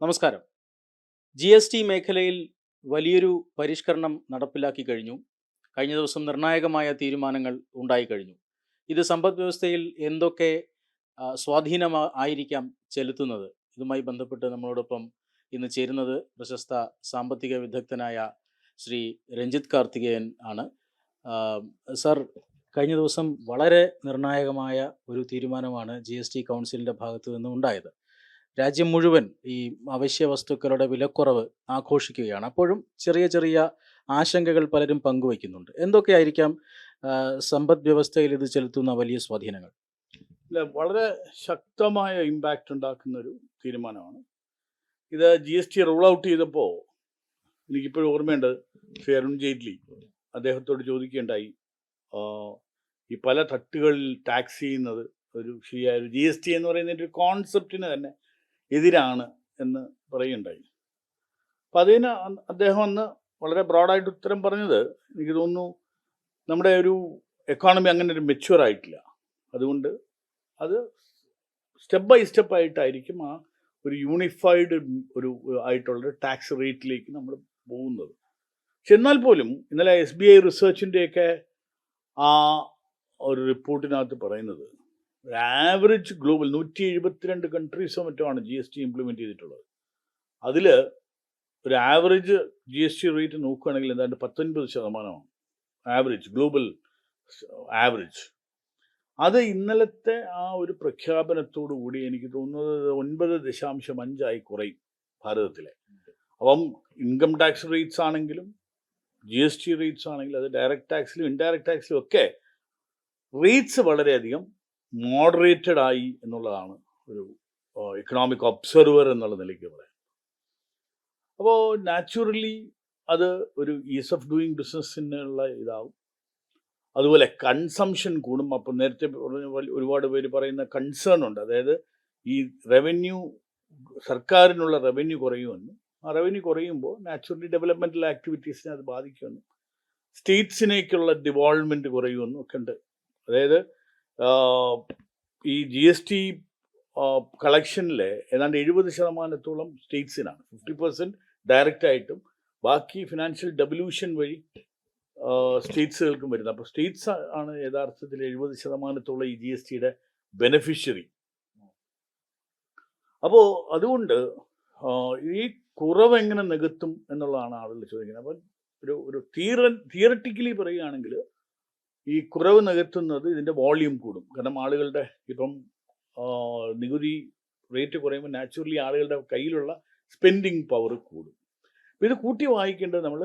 നമസ്കാരം. G S T മേഖലയിൽ വലിയൊരു പരിഷ്കരണം നടപ്പിലാക്കി കഴിഞ്ഞു. കഴിഞ്ഞ ദിവസം നിർണായകമായ തീരുമാനങ്ങൾ ഉണ്ടായി കഴിഞ്ഞു. ഇത് സമ്പദ് വ്യവസ്ഥയിൽ എന്തൊക്കെ സ്വാധീനം സ്വാധീനമാ ആയിരിക്കാം ചെലുത്തുന്നത്? ഇതുമായി ബന്ധപ്പെട്ട് നമ്മളോടൊപ്പം ഇന്ന് ചേരുന്നത് പ്രശസ്ത സാമ്പത്തിക വിദഗ്ധനായ ശ്രീ രഞ്ജിത് കാർത്തികേയൻ ആണ്. സർ കഴിഞ്ഞ ദിവസം വളരെ നിർണായകമായ ഒരു തീരുമാനമാണ് ജി എസ് ടി കൗൺസിലിന്റെ ഭാഗത്തു നിന്നും ഉണ്ടായത്. രാജ്യം മുഴുവൻ ഈ അവശ്യ വസ്തുക്കളുടെ വിലക്കുറവ് ആഘോഷിക്കുകയാണ്. അപ്പോഴും ചെറിയ ചെറിയ ആശങ്കകൾ പലരും പങ്കുവയ്ക്കുന്നുണ്ട്. എന്തൊക്കെയായിരിക്കാം സമ്പദ് വ്യവസ്ഥയിൽ ഇത് ചെലുത്തുന്ന വലിയ സ്വാധീനങ്ങൾ? ഇല്ല വളരെ ശക്തമായ ഇമ്പാക്റ്റ് ഉണ്ടാക്കുന്ന ഒരു തീരുമാനമാണ്. ഇത് G S T roll out ചെയ്തപ്പോൾ എനിക്കിപ്പോഴും ഓർമ്മയുണ്ട് ശ്രീ അരുൺ ജെയ്റ്റ്ലി അദ്ദേഹത്തോട് ചോദിക്കുകയുണ്ടായി. ഈ പല തട്ടുകളിൽ ടാക്സ് ചെയ്യുന്നത് ഒരു ശരിയായ ഒരു ജി എസ് ടി എന്ന് പറയുന്ന ഒരു കോൺസെപ്റ്റിന് തന്നെ എതിരാണ് എന്ന് പറയുകയുണ്ടായി. അപ്പം അതിന് അദ്ദേഹം അന്ന് വളരെ ബ്രോഡായിട്ട് ഉത്തരം പറഞ്ഞത് എനിക്ക് തോന്നുന്നു നമ്മുടെ ഒരു എക്കോണമി അങ്ങനെ ഒരു മെച്യൂർ ആയിട്ടില്ല. അതുകൊണ്ട് അത് സ്റ്റെപ്പ് ബൈ സ്റ്റെപ്പ് ആയിട്ടായിരിക്കും ആ ഒരു യൂണിഫൈഡ് ഒരു ആയിട്ടുള്ള ടാക്സ് റേറ്റിലേക്ക് നമ്മൾ പോകുന്നത്. പക്ഷെ എന്നാൽ പോലും ഇന്നലെ എസ് ബി ഐ റിസർച്ചിന്റെയൊക്കെ ആ ഒരു റിപ്പോർട്ടിനകത്ത് പറയുന്നത് ആവറേജ് ഗ്ലോബൽ നൂറ്റി എഴുപത്തിരണ്ട് കൺട്രീസോ മറ്റോ ആണ് ജി എസ് ടി ഇംപ്ലിമെന്റ് ചെയ്തിട്ടുള്ളത്. അതിൽ ഒരു average G S T rate നോക്കുകയാണെങ്കിൽ എന്താണ്ട് പത്തൊൻപത് ശതമാനമാണ്. ആവറേജ് ഗ്ലോബൽ ആവറേജ് അത് ഇന്നലത്തെ ആ ഒരു പ്രഖ്യാപനത്തോടു കൂടി എനിക്ക് തോന്നുന്നത് ഒൻപത് ദശാംശം അഞ്ചായി കുറയും ഭാരതത്തിലെ. അപ്പം ഇൻകം ടാക്സ് റേറ്റ്സ് ആണെങ്കിലും ജി എസ് ടി റേറ്റ്സ് ആണെങ്കിലും അത് ഡയറക്റ്റ് ടാക്സിലും ഇൻഡയറക്റ്റ് ടാക്സിലും ഒക്കെ റേറ്റ്സ് വളരെയധികം മോഡറേറ്റഡ് ആയി എന്നുള്ളതാണ് ഒരു ഇക്കണോമിക് ഒബ്സർവർ എന്നുള്ള നിലയ്ക്ക് പറയാം. അപ്പോൾ നാച്ചുറലി അത് ഒരു ഈസ് ഓഫ് ഡൂയിങ് ബിസിനസ്സിനുള്ള ഇതാവും. അതുപോലെ കൺസംഷൻ കൂടും. അപ്പം നേരത്തെ പറഞ്ഞ ഒരുപാട് പേര് പറയുന്ന കൺസേൺ ഉണ്ട്. അതായത് ഈ റവന്യൂ സർക്കാരിനുള്ള റവന്യൂ കുറയുമെന്നും ആ റവന്യൂ കുറയുമ്പോൾ നാച്ചുറലി ഡെവലപ്മെന്റൽ ആക്ടിവിറ്റീസിനെ അത് ബാധിക്കുമെന്നും സ്റ്റേറ്റ്സിനേക്കുള്ള ഡിവോൾവ്മെന്റ് കുറയുമെന്നും ഒക്കെ ഉണ്ട്. അതായത് ഈ ജി എസ് ടി കളക്ഷനിലെ ഏതാണ്ട് എഴുപത് ശതമാനത്തോളം സ്റ്റേറ്റ്സിനാണ്. ഫിഫ്റ്റി പെർസെന്റ് ഡയറക്റ്റ് ആയിട്ടും ബാക്കി ഫിനാൻഷ്യൽ ഡെവല്യൂഷൻ വഴി സ്റ്റേറ്റ്സുകൾക്കും വരുന്നത്. അപ്പോൾ സ്റ്റേറ്റ്സ് ആണ് യഥാർത്ഥത്തിൽ എഴുപത് ശതമാനത്തോളം ഈ ജി എസ് ടിയുടെ ബെനഫിഷ്യറി അപ്പോൾ അതുകൊണ്ട് ഈ കുറവ് എങ്ങനെ നികത്തും എന്നുള്ളതാണ് ആളുകൾ ചോദിക്കുന്നത്. അപ്പം ഒരു ഒരു തിയറ തിയററ്റിക്കലി പറയുകയാണെങ്കിൽ ഈ കുറവ് നികത്തുന്നത് ഇതിന്റെ വോള്യൂം കൂടും. കാരണം ആളുകളുടെ ഇപ്പം നികുതി റേറ്റ് കുറയുമ്പോൾ നാച്ചുറലി ആളുകളുടെ കയ്യിലുള്ള സ്പെൻഡിങ് പവർ കൂടും. ഇത് കൂട്ടി വായിക്കേണ്ടത് നമ്മൾ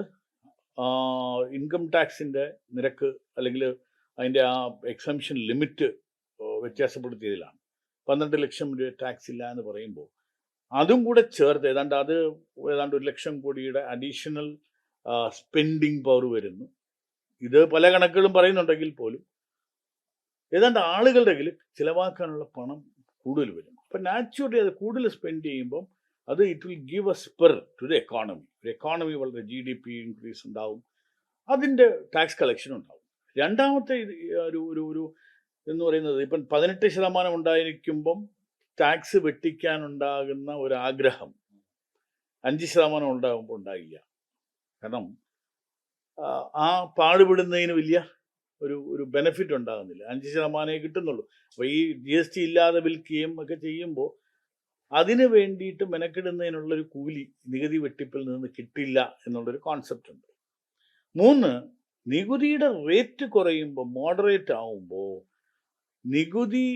ഇൻകം ടാക്സിന്റെ നിരക്ക് അല്ലെങ്കിൽ അതിന്റെ ആ എക്സംഷൻ ലിമിറ്റ് വ്യത്യാസപ്പെടുത്തിയതിലാണ്. പന്ത്രണ്ട് ലക്ഷം രൂപ ടാക്സ് ഇല്ല എന്ന് പറയുമ്പോൾ അതും കൂടെ ചേർത്ത് ഏതാണ്ട് അത് ഏതാണ്ട് ഒരു ലക്ഷം കോടിയുടെ അഡീഷണൽ സ്പെൻഡിങ് പവർ വരുന്നു. ഇത് പല കണക്കുകളും പറയുന്നുണ്ടെങ്കിൽ പോലും ഏതാണ്ട് ആളുകളുടെ കയ്യിൽ ചിലവാക്കാനുള്ള പണം കൂടുതൽ വരും. അപ്പം നാച്ചുറലി അത് കൂടുതൽ സ്പെൻഡ് ചെയ്യുമ്പം അത് it will give a spur to the economy ഒരു എക്കോണമി വളരെ ജി ഡി പി ഇൻക്രീസ് ഉണ്ടാവും. അതിന്റെ ടാക്സ് കളക്ഷൻ ഉണ്ടാവും. രണ്ടാമത്തെ ഒരു ഒരു ഒരു എന്ന് പറയുന്നത് ഇപ്പം പതിനെട്ട് ശതമാനം ഉണ്ടായിരിക്കുമ്പം ടാക്സ് വെട്ടിക്കാനുണ്ടാകുന്ന ഒരു ആഗ്രഹം അഞ്ച് ശതമാനം ഉണ്ടാകുമ്പോൾ ഉണ്ടാകില്ല കാരണം ആ, പാടുപെടുന്നതിന് വലിയ ഒരു ഒരു ബെനഫിറ്റ് ഉണ്ടാകുന്നില്ല. അഞ്ച് ശതമാനമേ കിട്ടുന്നുള്ളൂ. അപ്പോൾ ഈ ജി എസ് ടി ഇല്ലാതെ വിൽക്കുകയും ഒക്കെ ചെയ്യുമ്പോൾ അതിന് വേണ്ടിയിട്ട് മെനക്കെടുന്നതിനുള്ളൊരു കൂലി നികുതി വെട്ടിപ്പിൽ നിന്ന് കിട്ടില്ല എന്നുള്ളൊരു കോൺസെപ്റ്റ് ഉണ്ട്. മൂന്ന് നികുതിയുടെ റേറ്റ് കുറയുമ്പോൾ മോഡറേറ്റ് ആവുമ്പോൾ നികുതി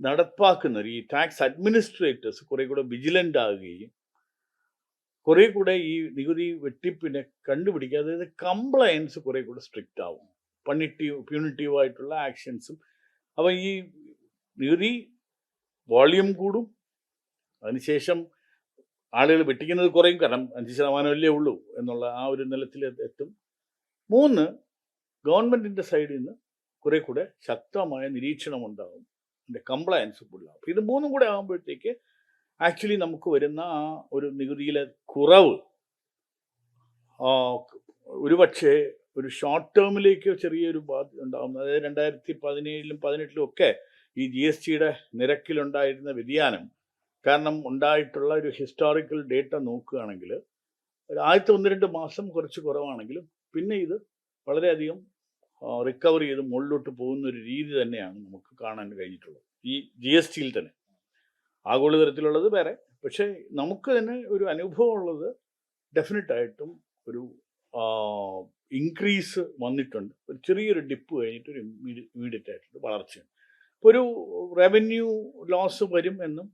നടപ്പാക്കുന്നവർ ഈ ടാക്സ് അഡ്മിനിസ്ട്രേറ്റേഴ്സ് കുറേ കൂടെ വിജിലന്റ് ആകുകയും കുറെ കൂടെ ഈ നികുതി വെട്ടിപ്പിനെ കണ്ടുപിടിക്കുക. അതായത് കംപ്ലയൻസ് കുറെ കൂടെ സ്ട്രിക്റ്റ് ആവും. പണിറ്റീവ് പ്യൂണിറ്റീവ് ആയിട്ടുള്ള ആക്ഷൻസും അപ്പം ഈ നികുതി വോളിയം കൂടും. അതിനുശേഷം ആളുകൾ വെട്ടിക്കുന്നത് കുറയും. കാരണം അഞ്ച് ശതമാനമല്ലേ ഉള്ളൂ എന്നുള്ള ആ ഒരു നിലത്തിൽ എത്തും. മൂന്ന് ഗവൺമെന്റിന്റെ സൈഡിൽ നിന്ന് കുറെ കൂടെ ശക്തമായ നിരീക്ഷണം ഉണ്ടാകും അതിന്റെ കംപ്ലയൻസ് ഫുള്ളാകും ഇത് മൂന്നും കൂടെ ആകുമ്പോഴത്തേക്ക് ആക്ച്വലി നമുക്ക് വരുന്ന ആ ഒരു നികുതിയിലെ കുറവ് ഒരു ഒരുപക്ഷെ ഒരു ഷോർട്ട് ടേമിലേക്ക് ചെറിയൊരു ബാധ്യത ഉണ്ടാകും അതായത് രണ്ടായിരത്തി പതിനേഴിലും പതിനെട്ടിലും ഒക്കെ ഈ ജി എസ് ടിയുടെ നിരക്കിലുണ്ടായിരുന്ന വ്യതിയാനം കാരണം ഉണ്ടായിട്ടുള്ള ഒരു ഹിസ്റ്റോറിക്കൽ ഡേറ്റ നോക്കുകയാണെങ്കിൽ ഒരു ആദ്യത്തെ ഒന്ന് രണ്ട് മാസം കുറച്ച് കുറവാണെങ്കിലും പിന്നെ ഇത് വളരെയധികം റിക്കവർ ചെയ്ത് മുകളിലോട്ട് പോകുന്ന ഒരു രീതി തന്നെയാണ് നമുക്ക് കാണാൻ കഴിഞ്ഞിട്ടുള്ളത്. ഈ ജി എസ് ടിയിൽ തന്നെ. ആഗോളതരത്തിലുള്ളത് വേറെ. പക്ഷേ നമുക്ക് തന്നെ ഒരു അനുഭവം ഉള്ളത് ഡെഫിനറ്റായിട്ടും ഒരു ഇൻക്രീസ് വന്നിട്ടുണ്ട്. ഒരു ചെറിയൊരു ഡിപ്പ് കഴിഞ്ഞിട്ട് ഒരു ഇമ്മീഡിയറ്റ് ആയിട്ടുള്ള വളർച്ചയാണ് ഇപ്പോൾ ഒരു റവന്യൂ ലോസ് വരും എന്നും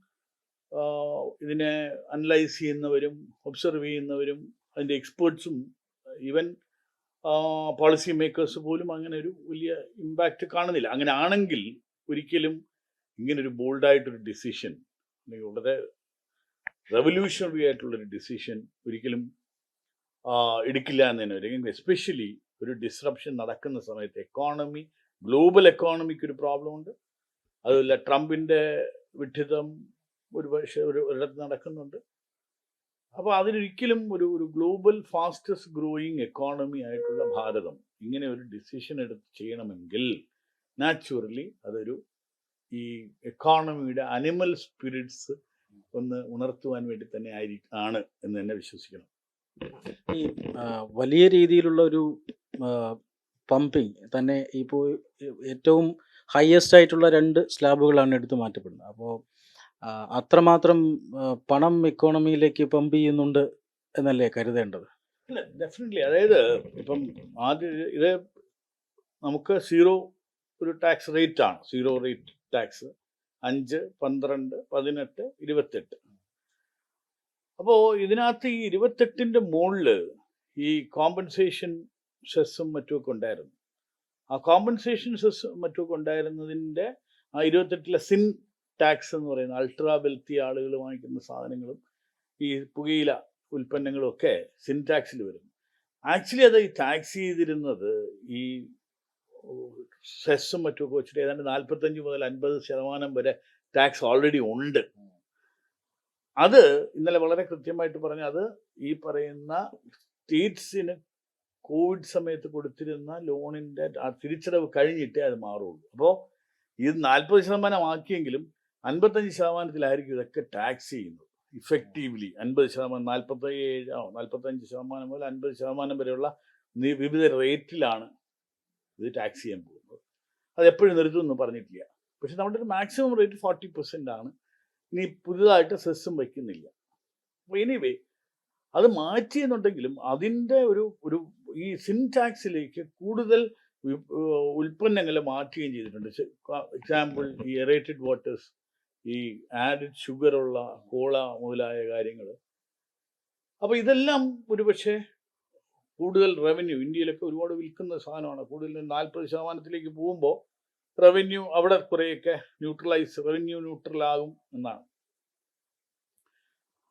ഇതിനെ അനലൈസ് ചെയ്യുന്നവരും ഒബ്സർവ് ചെയ്യുന്നവരും അതിന്റെ എക്സ്പേർട്സും ഈവൻ പോളിസി മേക്കേഴ്സ് പോലും അങ്ങനെ ഒരു വലിയ ഇമ്പാക്റ്റ് കാണുന്നില്ല. അങ്ങനെ ആണെങ്കിൽ ഒരിക്കലും ഇങ്ങനൊരു ബോൾഡായിട്ടൊരു ഡിസിഷൻ വളരെ റെവല്യൂഷണറി ആയിട്ടുള്ളൊരു ഡിസിഷൻ ഒരിക്കലും എടുക്കില്ല എന്ന് തന്നെ വരും എസ്പെഷ്യലി ഒരു ഡിസ്റപ്ഷൻ നടക്കുന്ന സമയത്ത് എക്കോണമി ഗ്ലോബൽ എക്കോണമിക്ക് ഒരു പ്രോബ്ലം ഉണ്ട്. അതുമല്ല ട്രംപിന്റെ വിഡിതം ഒരു പക്ഷേ ഒരു ഒരിടത്ത് നടക്കുന്നുണ്ട്. അപ്പോൾ അതിനൊരിക്കലും ഒരു ഒരു ഗ്ലോബൽ ഫാസ്റ്റസ്റ്റ് ഗ്രോയിങ് എക്കോണമി ആയിട്ടുള്ള ഭാരതം ഇങ്ങനെ ഒരു ഡിസിഷൻ എടുത്ത് ചെയ്യണമെങ്കിൽ നാച്ചുറലി അതൊരു ഈ എക്കോണമിയുടെ അനിമൽ സ്പിരിറ്റ്സ് ഒന്ന് ഉണർത്തുവാൻ വേണ്ടി തന്നെ ആയിരി ആണ് എന്ന് തന്നെ വിശ്വസിക്കണം. ഈ വലിയ രീതിയിലുള്ള ഒരു പമ്പിങ് തന്നെ ഇപ്പോൾ ഏറ്റവും ഹയസ്റ്റ് ആയിട്ടുള്ള രണ്ട് സ്ലാബുകളാണ് എടുത്തു മാറ്റപ്പെടുന്നത്. അപ്പോൾ അത്രമാത്രം പണം ഇക്കോണമിയിലേക്ക് പമ്പ് ചെയ്യുന്നുണ്ട് എന്നല്ലേ കരുതേണ്ടത്? ഡെഫിനറ്റ്ലി അതായത് ഇപ്പം ആദ്യം ഇത് നമുക്ക് സീറോ ഒരു ടാക്സ് റേറ്റ് ആണ്. സീറോ റേറ്റ് ടാക്സ് അഞ്ച് പന്ത്രണ്ട് പതിനെട്ട് ഇരുപത്തെട്ട്. അപ്പോൾ ഇതിനകത്ത് ഈ ഇരുപത്തെട്ടിന്റെ മുകളിൽ ഈ കോമ്പൻസേഷൻ സെസ്സും മറ്റുമൊക്കെ ഉണ്ടായിരുന്നു. ആ കോമ്പൻസേഷൻ സെസ് മറ്റുമൊക്കെ ഉണ്ടായിരുന്നതിന്റെ ആ ഇരുപത്തെട്ടിലെ സിൻ ടാക്സ് എന്ന് പറയുന്ന അൾട്രാ വെൽത്തി ആളുകൾ വാങ്ങിക്കുന്ന സാധനങ്ങളും ഈ പുകയില ഉൽപ്പന്നങ്ങളും ഒക്കെ സിൻ ടാക്സിൽ വരും. ആക്ച്വലി അത് ഈ ടാക്സ് ചെയ്തിരുന്നത് ഈ സെസ്സും മറ്റുമൊക്കെ വെച്ചിട്ട് ഏതാണ്ട് നാൽപ്പത്തഞ്ച് മുതൽ അൻപത് ശതമാനം വരെ ടാക്സ് ഓൾറെഡി ഉണ്ട്. അത് ഇന്നലെ വളരെ കൃത്യമായിട്ട് പറഞ്ഞു അത് ഈ പറയുന്ന സ്റ്റേറ്റ്സിന് കോവിഡ് സമയത്ത് കൊടുത്തിരുന്ന ലോണിന്റെ ആ തിരിച്ചടവ് കഴിഞ്ഞിട്ടേ അത് മാറുള്ളൂ. അപ്പോൾ ഇത് നാൽപ്പത് ശതമാനം ആക്കിയെങ്കിലും അൻപത്തഞ്ച് ശതമാനത്തിലായിരിക്കും ഇതൊക്കെ ടാക്സ് ചെയ്യുന്നത്. ഇഫക്റ്റീവ്ലി അൻപത് ശതമാനം നാൽപ്പത്തി ഏഴോ നാൽപ്പത്തഞ്ച് ശതമാനം മുതൽ അൻപത് ശതമാനം വരെയുള്ള വിവിധ റേറ്റിലാണ് ഇത് ടാക്സ് ചെയ്യാൻ പോകുന്നത്. അത് എപ്പോഴും നിർത്തുമെന്ന് പറഞ്ഞിട്ടില്ല. പക്ഷെ നമ്മുടെ ഒരു മാക്സിമം റേറ്റ് ഫോർട്ടി പെർസെന്റ് ആണ്. ഇനി പുതുതായിട്ട് സെസ്സും വയ്ക്കുന്നില്ല. അപ്പോൾ എനിവേ അത് മാറ്റി എന്നുണ്ടെങ്കിലും അതിന്റെ ഒരു ഒരു ഈ സിൻടാക്സിലേക്ക് കൂടുതൽ ഉൽപ്പന്നങ്ങളെ മാറ്റുകയും ചെയ്തിട്ടുണ്ട്. എക്സാമ്പിൾ ഈ എറേറ്റഡ് വാട്ടേഴ്സ് ഈ ആഡഡ് ഷുഗറുള്ള കോള മുതലായ കാര്യങ്ങൾ അപ്പോൾ ഇതെല്ലാം ഒരുപക്ഷെ കൂടുതൽ റവന്യൂ ഇന്ത്യയിലൊക്കെ ഒരുപാട് വിൽക്കുന്ന സാധനമാണ്. കൂടുതൽ നാൽപ്പത് ശതമാനത്തിലേക്ക് പോകുമ്പോൾ റവന്യൂ അവിടെ കുറേയൊക്കെ ന്യൂട്രലൈസ് റവന്യൂ ന്യൂട്രൽ ആകും എന്നാണ്.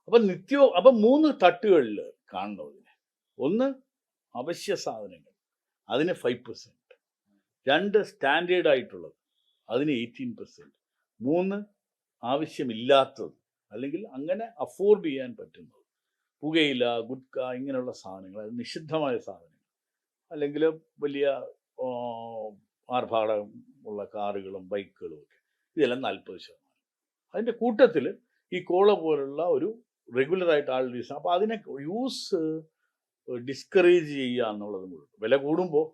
അപ്പം നിത്യവും അപ്പം മൂന്ന് തട്ടുകളിൽ കാണണം ഇതിനെ. ഒന്ന് അവശ്യ സാധനങ്ങൾ. അതിന് ഫൈവ് പെർസെന്റ് രണ്ട് സ്റ്റാൻഡേർഡ് ആയിട്ടുള്ളത്. അതിന് എയ്റ്റീൻ പെർസെന്റ് മൂന്ന് ആവശ്യമില്ലാത്തത്. അല്ലെങ്കിൽ അങ്ങനെ അഫോർഡ് ചെയ്യാൻ പറ്റുന്നത്. പുകയില ഗുഡ്ക ഇങ്ങനെയുള്ള സാധനങ്ങൾ നിഷിദ്ധമായ സാധനങ്ങൾ. അല്ലെങ്കിൽ വലിയ ആർഭാടം ഉള്ള കാറുകളും ബൈക്കുകളും ഒക്കെ. ഇതെല്ലാം നാൽപ്പത് ശതമാനം. അതിന്റെ കൂട്ടത്തിൽ ഈ കോള പോലുള്ള ഒരു റെഗുലറായിട്ട് ആൾ യൂസ് അപ്പോൾ അതിനെ യൂസ് ഡിസ്കറേജ് ചെയ്യുക എന്നുള്ളതും കൂടെ വില കൂടുമ്പോൾ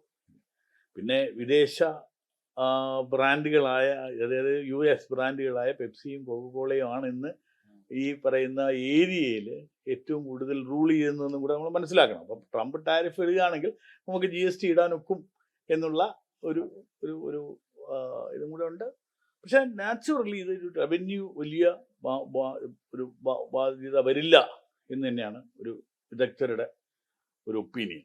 പിന്നെ വിദേശ ബ്രാൻഡുകളായ അതായത് യു എസ് ബ്രാൻഡുകളായ പെപ്സിയും കോക്കോളയും ആണ് ഇന്ന് ഈ പറയുന്ന ഏരിയയിൽ ഏറ്റവും കൂടുതൽ റൂൾ ചെയ്യുന്നതെന്നും കൂടെ നമ്മൾ മനസ്സിലാക്കണം. അപ്പം ട്രംപ് ടാരിഫ് ഇടുകയാണെങ്കിൽ നമുക്ക് ജി എസ് ടി ഇടാനൊക്കും എന്നുള്ള ഒരു ഒരു ഒരു ഇതും കൂടെ ഉണ്ട്. പക്ഷേ നാച്ചുറലി ഇതൊരു റവന്യൂ വലിയ ഒരു ബാധ്യത വരില്ല എന്ന് തന്നെയാണ് ഒരു വിദഗ്ധരുടെ ഒരു ഒപ്പീനിയൻ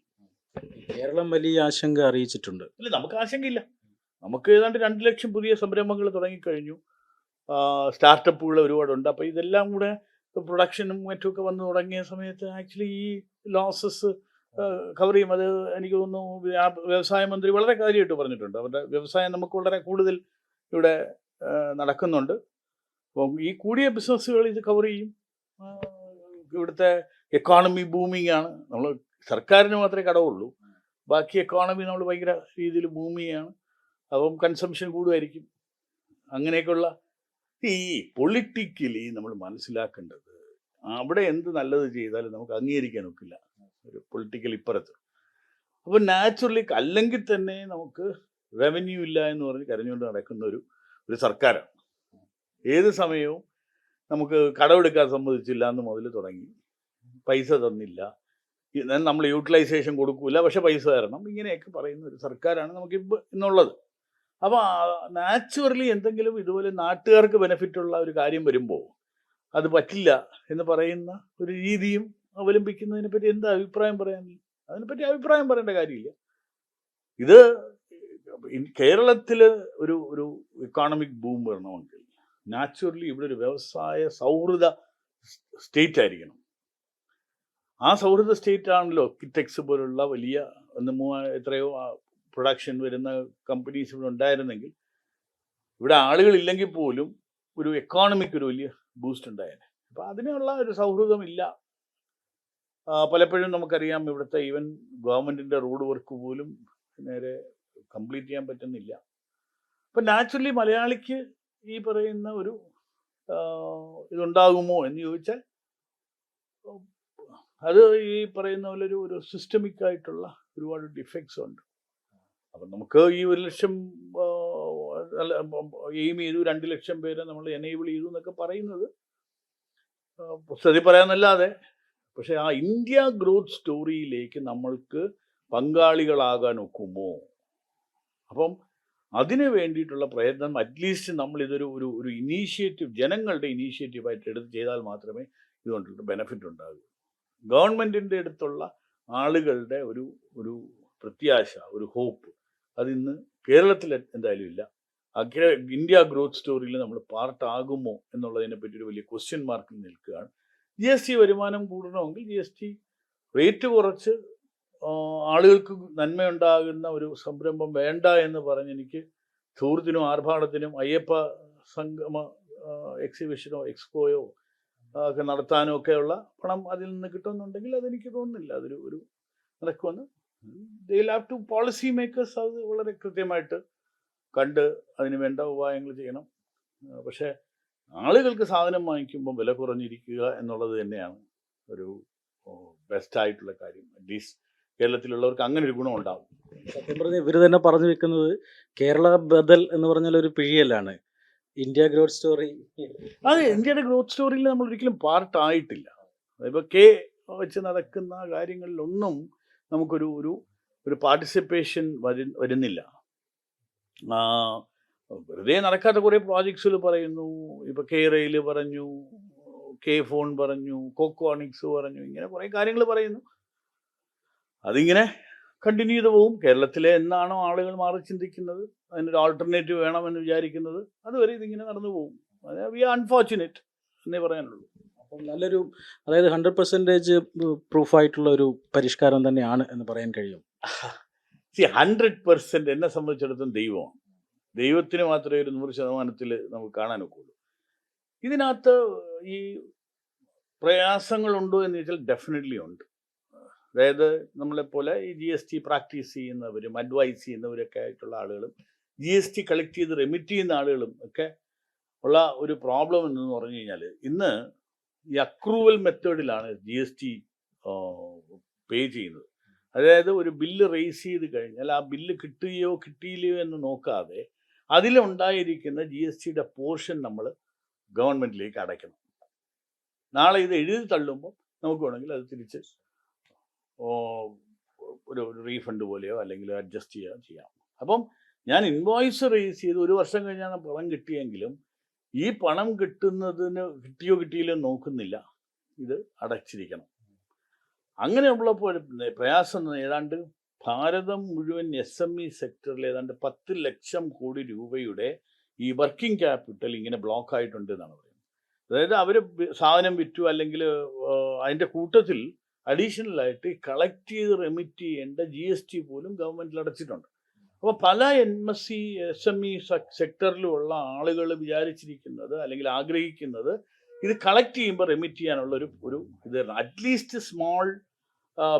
കേരളം വലിയ ആശങ്ക അറിയിച്ചിട്ടുണ്ട്. ഇല്ല നമുക്ക് ആശങ്കയില്ല. നമുക്ക് ഏതാണ്ട് രണ്ട് ലക്ഷം പുതിയ സംരംഭങ്ങൾ തുടങ്ങിക്കഴിഞ്ഞു. സ്റ്റാർട്ടപ്പുകൾ ഒരുപാടുണ്ട്. അപ്പോൾ ഇതെല്ലാം കൂടെ പ്രൊഡക്ഷനും മറ്റുമൊക്കെ വന്ന് തുടങ്ങിയ സമയത്ത് ആക്ച്വലി ഈ ലോസസ് കവർ ചെയ്യും. അത് എനിക്ക് തോന്നുന്നു വ്യവസായ മന്ത്രി വളരെ കാര്യമായിട്ട് പറഞ്ഞിട്ടുണ്ട്. അവരുടെ വ്യവസായം നമുക്ക് വളരെ കൂടുതൽ ഇവിടെ നടക്കുന്നുണ്ട്. അപ്പം ഈ കൂടിയ ബിസിനസ്സുകൾ ഇത് കവർ ചെയ്യും. ഇവിടുത്തെ എക്കോണമി ബൂമിങ് ആണ്. നമ്മൾ സർക്കാരിന് മാത്രമേ കടവുള്ളൂ. ബാക്കി എക്കോണമി നമ്മൾ ഭയങ്കര രീതിയിൽ ബൂമിയാണ് അപ്പം കൺസംഷൻ കൂടുമായിരിക്കും. അങ്ങനെയൊക്കെയുള്ള ഈ പൊളിറ്റിക്കലി നമ്മൾ മനസ്സിലാക്കേണ്ടത് അവിടെ എന്ത് നല്ലത് ചെയ്താലും നമുക്ക് അംഗീകരിക്കാൻ ഒക്കില്ല. ഒരു പൊളിറ്റിക്കൽ ഇപ്പുറത്ത്. അപ്പോൾ നാച്ചുറലി അല്ലെങ്കിൽ തന്നെ നമുക്ക് റവന്യൂ ഇല്ല എന്ന് പറഞ്ഞ് കരഞ്ഞുകൊണ്ട് നടക്കുന്ന ഒരു ഒരു സർക്കാരാണ്. ഏത് സമയവും നമുക്ക് കടമെടുക്കാൻ സമ്മതിച്ചില്ല എന്ന് മുതൽ തുടങ്ങി. പൈസ തന്നില്ല. നമ്മൾ യൂട്ടിലൈസേഷൻ കൊടുക്കൂല. പക്ഷെ പൈസ തരണം. ഇങ്ങനെയൊക്കെ പറയുന്ന ഒരു സർക്കാരാണ് നമുക്കിപ്പോൾ ഇന്നുള്ളത്. അപ്പോൾ നാച്ചുറലി എന്തെങ്കിലും ഇതുപോലെ നാട്ടുകാർക്ക് ബെനിഫിറ്റ് ഉള്ള ഒരു കാര്യം വരുമ്പോൾ അത് പറ്റില്ല എന്ന് പറയുന്ന ഒരു രീതിയും അവലംബിക്കുന്നതിനെ പറ്റി എന്താ അഭിപ്രായം പറയാൻ? അതിനെപ്പറ്റി അഭിപ്രായം പറയേണ്ട കാര്യമില്ല. ഇത് കേരളത്തിൽ ഒരു ഒരു ഇക്കോണമിക് ബൂം വരണമെങ്കിൽ നാച്ചുറലി ഇവിടെ ഒരു വ്യവസായ സൗഹൃദ സ്റ്റേറ്റ് ആയിരിക്കണം. ആ സൗഹൃദ സ്റ്റേറ്റ് ആണല്ലോ കിറ്റെക്സ് പോലുള്ള വലിയ ഒന്ന് മൂവ എത്രയോ പ്രൊഡക്ഷൻ വരുന്ന കമ്പനീസ് ഇവിടെ ഉണ്ടായിരുന്നെങ്കിൽ ഇവിടെ ആളുകളില്ലെങ്കിൽ പോലും ഒരു എക്കോണമിക്ക് ഒരു വലിയ ബൂസ്റ്റ് ഉണ്ടായേനെ. അപ്പം അതിനുള്ള ഒരു സൗഹൃദം ഇല്ല പലപ്പോഴും നമുക്കറിയാം ഇവിടുത്തെ ഈവൻ ഗവൺമെന്റിന്റെ റോഡ് വർക്ക് പോലും നേരെ കംപ്ലീറ്റ് ചെയ്യാൻ പറ്റുന്നില്ല. അപ്പം നാച്ചുറലി മലയാളിക്ക് ഈ പറയുന്ന ഒരു ഇതുണ്ടാകുമോ എന്ന് ചോദിച്ചാൽ അത് ഈ പറയുന്ന പോലെ ഒരു ഒരു സിസ്റ്റമിക് ആയിട്ടുള്ള ഒരുപാട് ഡിഫക്ട്സ് ഉണ്ട്. അപ്പം നമുക്ക് ഈ ഒരു ലക്ഷം എയിം ചെയ്തു രണ്ട് ലക്ഷം പേരെ നമ്മൾ എനേബിൾ ചെയ്തു എന്നൊക്കെ പറയുന്നത് പുസ്തകത്തിൽ പറയാന്നല്ലാതെ പക്ഷേ ആ ഇന്ത്യ ഗ്രോത്ത് സ്റ്റോറിയിലേക്ക് നമ്മൾക്ക് പങ്കാളികളാകാൻ ഒക്കുമോ? അപ്പം അതിന് വേണ്ടിയിട്ടുള്ള പ്രയത്നം അറ്റ്ലീസ്റ്റ് നമ്മൾ ഇതൊരു ഒരു ഒരു ഇനീഷ്യേറ്റീവ് ജനങ്ങളുടെ ഇനീഷ്യേറ്റീവായിട്ട് എടുത്ത് ചെയ്താൽ മാത്രമേ ഇതുകൊണ്ടുള്ള ബെനഫിറ്റ് ഉണ്ടാകൂ. ഗവൺമെന്റിന്റെ അടുത്തുള്ള ആളുകളുടെ ഒരു ഒരു പ്രത്യാശ ഒരു ഹോപ്പ് അതിന്ന് കേരളത്തിൽ എന്തായാലും ഇല്ല. അഖില ഇന്ത്യ ഗ്രോത്ത് സ്റ്റോറിയിൽ നമ്മൾ പാർട്ടാകുമോ എന്നുള്ളതിനെ പറ്റി ഒരു വലിയ ക്വസ്റ്റ്യൻ മാർക്കിൽ നിൽക്കുകയാണ്. ജി എസ് ടി വരുമാനം കൂടണമെങ്കിൽ ജി എസ് ടി റേറ്റ് കുറച്ച് ആളുകൾക്ക് നന്മയുണ്ടാകുന്ന ഒരു സംരംഭം വേണ്ട എന്ന് പറഞ്ഞ് എനിക്ക് ധൂർത്തിനും ആർഭാടത്തിനും അയ്യപ്പ സംഗമ എക്സിബിഷനോ എക്സ്പോയോ ഒക്കെ നടത്താനോ ഒക്കെയുള്ള പണം അതിൽ നിന്ന് കിട്ടുമെന്നുണ്ടെങ്കിൽ അതെനിക്ക് തോന്നുന്നില്ല. അതൊരു ഒരു നടക്കുമെന്ന് they have to policy makers അത് വളരെ കൃത്യമായിട്ട് കണ്ട് അതിന് വേണ്ട ഉപായങ്ങൾ ചെയ്യണം. പക്ഷേ ആളുകൾക്ക് സാധനം വാങ്ങിക്കുമ്പോൾ വില കുറഞ്ഞിരിക്കുക എന്നുള്ളത് തന്നെയാണ് ഒരു ബെസ്റ്റ് ആയിട്ടുള്ള കാര്യം. അറ്റ്ലീസ്റ്റ് കേരളത്തിലുള്ളവർക്ക് അങ്ങനെ ഒരു ഗുണം ഉണ്ടാവും. സത്യം പറഞ്ഞ ഇവർ തന്നെ പറഞ്ഞു വെക്കുന്നത് കേരള ബദൽ എന്ന് പറഞ്ഞാൽ ഒരു പിഴിയലാണ്. ഇന്ത്യ ഗ്രോത്ത് സ്റ്റോറി അതെ ഇന്ത്യയുടെ ഗ്രോത്ത് സ്റ്റോറിയിൽ നമ്മൾ ഒരിക്കലും പാർട്ടായിട്ടില്ല അതിപ്പോൾ കെ വെച്ച് നടക്കുന്ന കാര്യങ്ങളിലൊന്നും നമുക്കൊരു ഒരു ഒരു പാർട്ടിസിപ്പേഷൻ വരു വരുന്നില്ല. വെറുതെ നടക്കാത്ത കുറേ പ്രോജക്ട്സുകൾ പറയുന്നു. ഇപ്പോൾ റെയിൽ പറഞ്ഞു കെ ഫോൺ പറഞ്ഞു കോക്കോണിക്സ് പറഞ്ഞു ഇങ്ങനെ കുറേ കാര്യങ്ങൾ പറയുന്നു. അതിങ്ങനെ കണ്ടിന്യൂ ചെയ്ത് പോവും. കേരളത്തിലെ എന്നാണോ ആളുകൾ മാറി ചിന്തിക്കുന്നത്? അതിനൊരു ആൾട്ടർനേറ്റീവ് വേണമെന്ന് വിചാരിക്കുന്നത്? അതുവരെ ഇതിങ്ങനെ നടന്നു പോകും വി ആർ അൺഫോർച്ചുനേറ്റ് എന്നേ പറയാനുള്ളൂ. നല്ലൊരു അതായത് ഹൺഡ്രഡ് പെർസെന്റേജ് പ്രൂഫായിട്ടുള്ള ഒരു പരിഷ്കാരം തന്നെയാണ് എന്ന് പറയാൻ കഴിയും. സി ഹൺഡ്രഡ് പെർസെന്റ് എന്നെ സംബന്ധിച്ചിടത്തോളം ദൈവമാണ്. ദൈവത്തിന് മാത്രമേ ഒരു നൂറ് ശതമാനത്തിൽ നമുക്ക് കാണാൻ ഒക്കുള്ളൂ ഇതിനകത്ത് ഈ പ്രയാസങ്ങളുണ്ടോ എന്ന് ചോദിച്ചാൽ ഡെഫിനറ്റ്ലി ഉണ്ട്. അതായത് നമ്മളെപ്പോലെ ഈ ജി എസ് ടി പ്രാക്ടീസ് ചെയ്യുന്നവരും അഡ്വൈസ് ചെയ്യുന്നവരൊക്കെ ആയിട്ടുള്ള ആളുകളും ജി എസ് ടി കളക്ട് ചെയ്ത് റെമിറ്റ് ചെയ്യുന്ന ആളുകളും ഒക്കെ ഉള്ള ഒരു പ്രോബ്ലം എന്ന് പറഞ്ഞു കഴിഞ്ഞാൽ ഇന്ന് ഈ അക്രൂവൽ മെത്തേഡിലാണ് ജി എസ് ടി പേ ചെയ്യുന്നത്. അതായത് ഒരു ബില്ല് റേസ് ചെയ്ത് കഴിഞ്ഞാൽ ആ ബില്ല് കിട്ടുകയോ കിട്ടിയില്ലയോ എന്ന് നോക്കാതെ അതിലുണ്ടായിരിക്കുന്ന ജി എസ് ടിയുടെ പോർഷൻ നമ്മൾ ഗവൺമെന്റിലേക്ക് അടയ്ക്കണം. നാളെ ഇത് എഴുതി തള്ളുമ്പോൾ നമുക്ക് വേണമെങ്കിൽ അത് തിരിച്ച് ഒരു റീഫണ്ട് പോലെയോ അല്ലെങ്കിൽ അഡ്ജസ്റ്റ് ചെയ്യാൻ ചെയ്യാം. അപ്പം ഞാൻ ഇൻവോയ്സ് റേസ് ചെയ്ത് ഒരു വർഷം കഴിഞ്ഞാണ് പണം കിട്ടിയെങ്കിലും ഈ പണം കിട്ടുന്നതിന് കിട്ടിയോ കിട്ടിയില്ലോ നോക്കുന്നില്ല. ഇത് അടച്ചിരിക്കണം. അങ്ങനെയുള്ളപ്പോൾ പ്രയാസം ഏതാണ്ട് ഭാരതം മുഴുവൻ എസ് എം ഇ സെക്ടറിൽ ഏതാണ്ട് പത്ത് ലക്ഷം കോടി രൂപയുടെ ഈ വർക്കിംഗ് ക്യാപിറ്റൽ ഇങ്ങനെ ബ്ലോക്ക് ആയിട്ടുണ്ട് എന്നാണ് പറയുന്നത്. അതായത് അവർ സാധനം വിറ്റു അല്ലെങ്കിൽ അതിന്റെ കൂട്ടത്തിൽ അഡീഷണലായിട്ട് കളക്ട് ചെയ്ത് റെമിറ്റ് ചെയ്യേണ്ട ജി എസ് ടി പോലും ഗവൺമെന്റിൽ അടച്ചിട്ടുണ്ട്. അപ്പോൾ പല N S C S M E സെക്ടറിലുമുള്ള ആളുകൾ വിചാരിച്ചിരിക്കുന്നത് അല്ലെങ്കിൽ ആഗ്രഹിക്കുന്നത് ഇത് കളക്ട് ചെയ്യുമ്പോൾ റെമിറ്റ് ചെയ്യാനുള്ള ഒരു ഒരു ഇത് അറ്റ്ലീസ്റ്റ് സ്മോൾ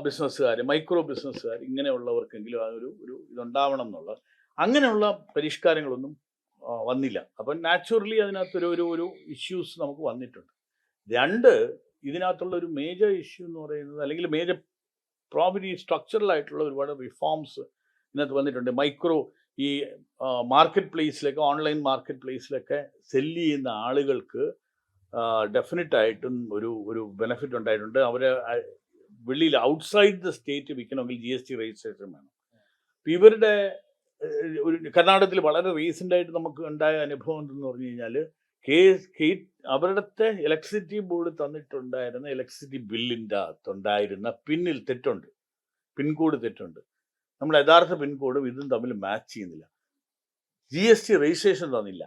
ബിസിനസ്സുകാർ മൈക്രോ ബിസിനസ്സുകാർ ഇങ്ങനെയുള്ളവർക്കെങ്കിലും ആ ഒരു ഒരു ഇതുണ്ടാവണം എന്നുള്ള അങ്ങനെയുള്ള പരിഷ്കാരങ്ങളൊന്നും വന്നില്ല. അപ്പം നാച്ചുറലി അതിനകത്തൊരു ഒരു ഒരു ഇഷ്യൂസ് നമുക്ക് വന്നിട്ടുണ്ട്. രണ്ട് ഇതിനകത്തുള്ള ഒരു മേജർ ഇഷ്യൂ എന്ന് പറയുന്നത് അല്ലെങ്കിൽ മേജർ പ്രോപ്പർട്ടി സ്ട്രക്ചറൽ ആയിട്ടുള്ള ഒരുപാട് റിഫോംസ് ഇതിനകത്ത് വന്നിട്ടുണ്ട്. മൈക്രോ ഈ മാർക്കറ്റ് പ്ലേസിലൊക്കെ ഓൺലൈൻ മാർക്കറ്റ് പ്ലേസിലൊക്കെ സെല്ല് ചെയ്യുന്ന ആളുകൾക്ക് ഡെഫിനറ്റ് ആയിട്ടും ഒരു ഒരു ബെനിഫിറ്റ് ഉണ്ടായിട്ടുണ്ട്. അവരെ വെളിയിൽ ഔട്ട്സൈഡ് ദ സ്റ്റേറ്റ് വിൽക്കണമെങ്കിൽ ജി എസ് ടി രജിസ്ട്രേഷൻ വേണം. ഇവരുടെ ഒരു കർണാടകത്തിൽ വളരെ റീസെന്റ് ആയിട്ട് നമുക്ക് ഉണ്ടായ അനുഭവം എന്തെന്ന് പറഞ്ഞു കഴിഞ്ഞാൽ കെ കെ അവരുടെ ഇലക്ട്രിസിറ്റി ബോർഡ് തന്നിട്ടുണ്ടായിരുന്ന ഇലക്ട്രിസിറ്റി ബില്ലിന്റെ അകത്തുണ്ടായിരുന്ന പിന്നിൽ തെറ്റുണ്ട്. പിൻകോഡ് തെറ്റുണ്ട്. നമ്മുടെ യഥാർത്ഥ പിൻകോഡും ഇതും തമ്മിൽ മാച്ച് ചെയ്യുന്നില്ല. ജി എസ് ടി രജിസ്ട്രേഷൻ തന്നില്ല.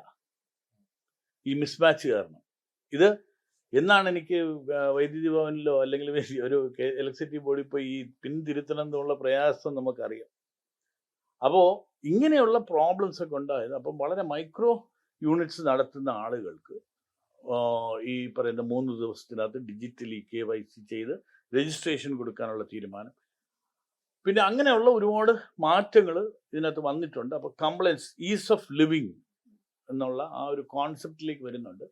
ഈ മിസ്മാച്ച് കാരണം. ഇത് എന്നാണ് എനിക്ക് വൈദ്യുതി ഭവനിലോ അല്ലെങ്കിൽ ഒരു ഇലക്ട്രിസിറ്റി ബോർഡിൽ പോയി ഈ പിന്തിരുത്തണം എന്നുള്ള പ്രയാസം നമുക്കറിയാം. അപ്പോൾ ഇങ്ങനെയുള്ള പ്രോബ്ലംസ് ഒക്കെ ഉണ്ടായത് അപ്പം വളരെ മൈക്രോ യൂണിറ്റ്സ് നടത്തുന്ന ആളുകൾക്ക് ഈ പറയുന്ന മൂന്ന് ദിവസത്തിനകത്ത് ഡിജിറ്റലി കെ വൈ സി ചെയ്ത് രജിസ്ട്രേഷൻ കൊടുക്കാനുള്ള തീരുമാനം. പിന്നെ അങ്ങനെയുള്ള ഒരുപാട് മാറ്റങ്ങൾ ഇതിനകത്ത് വന്നിട്ടുണ്ട്. അപ്പോൾ കംപ്ലൈൻസ് ഈസ് ഓഫ് ലിവിങ് എന്നുള്ള ആ ഒരു കോൺസെപ്റ്റിലേക്ക് വരുന്നുണ്ട്.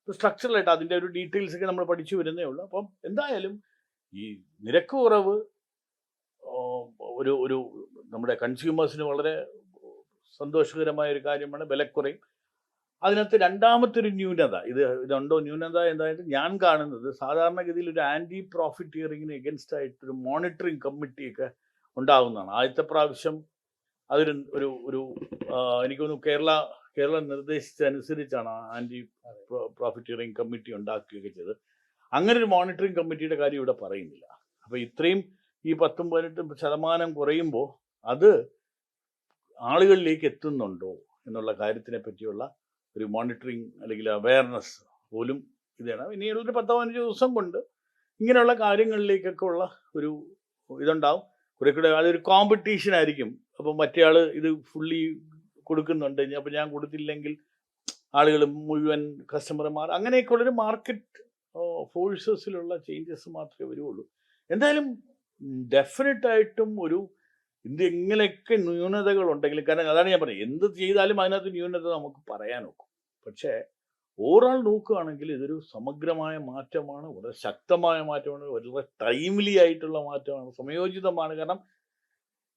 അപ്പോൾ സ്ട്രക്ചറലായിട്ട് അതിന്റെ ഒരു ഡീറ്റെയിൽസ് ഒക്കെ നമ്മൾ പഠിച്ചു വരുന്നേ ഉള്ളൂ. അപ്പം എന്തായാലും ഈ നിരക്ക് കുറവ് ഒരു ഒരു നമ്മുടെ കൺസ്യൂമേഴ്സിന് വളരെ സന്തോഷകരമായ ഒരു കാര്യമാണ് വിലക്കുറയും. അതിനകത്ത് രണ്ടാമത്തെ ഒരു ന്യൂനത ഇത് ഇതുണ്ടോ ന്യൂനത എന്തായിട്ട് ഞാൻ കാണുന്നത് സാധാരണഗതിയിൽ ഒരു ആന്റി പ്രോഫിറ്റിയറിങ്ങിന് എഗൻസ്റ്റ് ആയിട്ട് ഒരു മോണിറ്ററിങ് കമ്മിറ്റിയൊക്കെ ഉണ്ടാകുന്നതാണ് ആദ്യത്തെ പ്രാവശ്യം അതൊരു ഒരു ഒരു എനിക്ക് തോന്നുന്നു കേരള കേരളം നിർദ്ദേശിച്ചനുസരിച്ചാണ് ആന്റി പ്രോഫിറ്റിയറിങ് കമ്മിറ്റി ഉണ്ടാക്കുകയൊക്കെ ചെയ്തത്. അങ്ങനെ ഒരു മോണിറ്ററിങ് കമ്മിറ്റിയുടെ കാര്യം ഇവിടെ പറയുന്നില്ല. അപ്പോൾ ഇത്രയും ഈ പത്തും പതിനെട്ടും ശതമാനം കുറയുമ്പോൾ അത് ആളുകളിലേക്ക് എത്തുന്നുണ്ടോ എന്നുള്ള കാര്യത്തിനെ പറ്റിയുള്ള ഒരു മോണിറ്ററിങ് അല്ലെങ്കിൽ അവയർനെസ് പോലും ഇതാണ്. ഇനിയുള്ളൊരു പത്തോ പതിനഞ്ച് ദിവസം കൊണ്ട് ഇങ്ങനെയുള്ള കാര്യങ്ങളിലേക്കൊക്കെ ഉള്ള ഒരു ഇതുണ്ടാവും. കുറെ കൂടെ അതൊരു കോമ്പറ്റീഷൻ ആയിരിക്കും. അപ്പം മറ്റേ ആൾ ഇത് ഫുള്ളി കൊടുക്കുന്നുണ്ട്. അപ്പം ഞാൻ കൊടുത്തില്ലെങ്കിൽ ആളുകൾ മുഴുവൻ കസ്റ്റമർമാർ അങ്ങനെയൊക്കെയുള്ളൊരു മാർക്കറ്റ് ഫോഴ്സസിലുള്ള ചേഞ്ചസ് മാത്രമേ വരുള്ളൂ എന്തായാലും ഡെഫിനറ്റായിട്ടും ഒരു ഇത് എങ്ങനെയൊക്കെ ന്യൂനതകൾ ഉണ്ടെങ്കിലും കാരണം അതാണ് ഞാൻ പറയുന്നത് എന്ത് ചെയ്താലും അതിനകത്ത് ന്യൂനത നമുക്ക് പറയാൻ നോക്കും പക്ഷേ ഓവറാൾ നോക്കുകയാണെങ്കിൽ ഇതൊരു സമഗ്രമായ മാറ്റമാണ് വളരെ ശക്തമായ മാറ്റമാണ് വളരെ ടൈംലി ആയിട്ടുള്ള മാറ്റമാണ് സമയോചിതമാണ്. കാരണം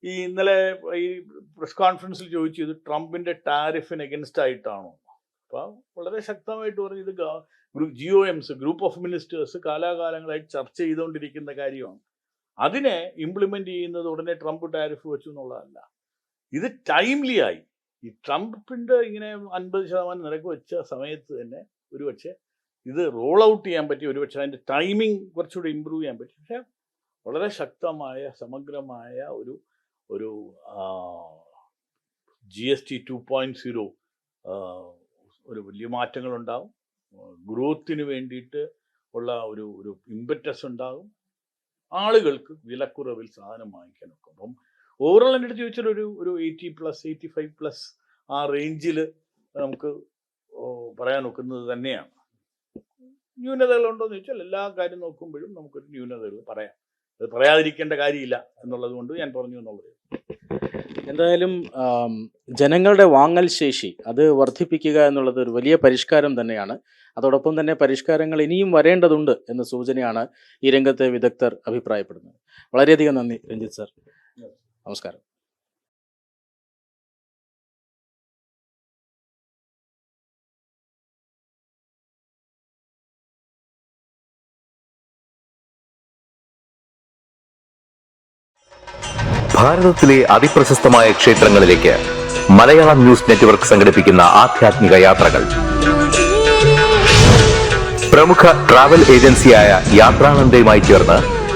ഈ ഇന്നലെ ഈ പ്രസ് കോൺഫറൻസിൽ ചോദിച്ചു ഇത് ട്രംപിന്റെ ടാരിഫിന് എഗൻസ്റ്റ് ആയിട്ടാണോ? അപ്പോൾ വളരെ ശക്തമായിട്ട് പറഞ്ഞു ഇത് G Ms group of ministers കാലാകാലങ്ങളായിട്ട് ചർച്ച ചെയ്തുകൊണ്ടിരിക്കുന്ന കാര്യമാണ്. അതിനെ ഇംപ്ലിമെന്റ് ചെയ്യുന്നത് ഉടനെ ട്രംപ് ടാരിഫ് വെച്ചു എന്നുള്ളതല്ല. ഇത് ടൈംലി ആയി. ഈ ട്രംപിന്റെ ഇങ്ങനെ അൻപത് ശതമാനം നിരക്ക് വെച്ച സമയത്ത് തന്നെ ഒരുപക്ഷെ ഇത് റോൾ ഔട്ട് ചെയ്യാൻ പറ്റി ഒരുപക്ഷെ അതിന്റെ ടൈമിംഗ് കുറച്ചുകൂടി ഇമ്പ്രൂവ് ചെയ്യാൻ പറ്റി. പക്ഷേ വളരെ ശക്തമായ സമഗ്രമായ ഒരു ഒരു G S T two point zero ഒരു വലിയ മാറ്റങ്ങളുണ്ടാകും ഗ്രോത്തിന് വേണ്ടിയിട്ട് ഉള്ള ഒരു ഒരു ഇമ്പറ്റസ് ഉണ്ടാകും ആളുകൾക്ക് വിലക്കുറവിൽ സാധനം വാങ്ങിക്കാൻ ഒക്കും അപ്പം ഓവറോൾ എന്റെ അടുത്ത് ചോദിച്ചാൽ ഒരു ഒരു eighty plus eighty five plus ആ റേഞ്ചിൽ നമുക്ക് പറയാൻ ഒക്കുന്നത് തന്നെയാണ്. ന്യൂനതകളുണ്ടോ എന്ന് ചോദിച്ചാൽ എല്ലാ കാര്യം നോക്കുമ്പോഴും നമുക്കൊരു ന്യൂനതകൾ പറയാം. അത് പറയാതിരിക്കേണ്ട കാര്യമില്ല എന്നുള്ളത് കൊണ്ട് ഞാൻ പറഞ്ഞു എന്നുള്ളത്. എന്തായാലും ജനങ്ങളുടെ വാങ്ങൽ ശേഷി അത് വർദ്ധിപ്പിക്കുക എന്നുള്ളത് ഒരു വലിയ പരിഷ്കാരം തന്നെയാണ്. അതോടൊപ്പം തന്നെ പരിഷ്കാരങ്ങൾ ഇനിയും വരേണ്ടതുണ്ട് എന്ന സൂചനയാണ് ഈ രംഗത്തെ വിദഗ്ധർ അഭിപ്രായപ്പെടുന്നത്. വളരെയധികം നന്ദി രഞ്ജിത്ത് സാർ. നമസ്കാരം. ഭാരതത്തിലെ അതിപ്രശസ്തമായ ക്ഷേത്രങ്ങളിലേക്ക് മലയാളം ന്യൂസ് നെറ്റ്വർക്ക് സംഘടിപ്പിക്കുന്ന ആധ്യാത്മിക യാത്രകൾ. പ്രമുഖ ട്രാവൽ ഏജൻസിയായ യാത്രാനന്ദയുമായി ചേർന്ന്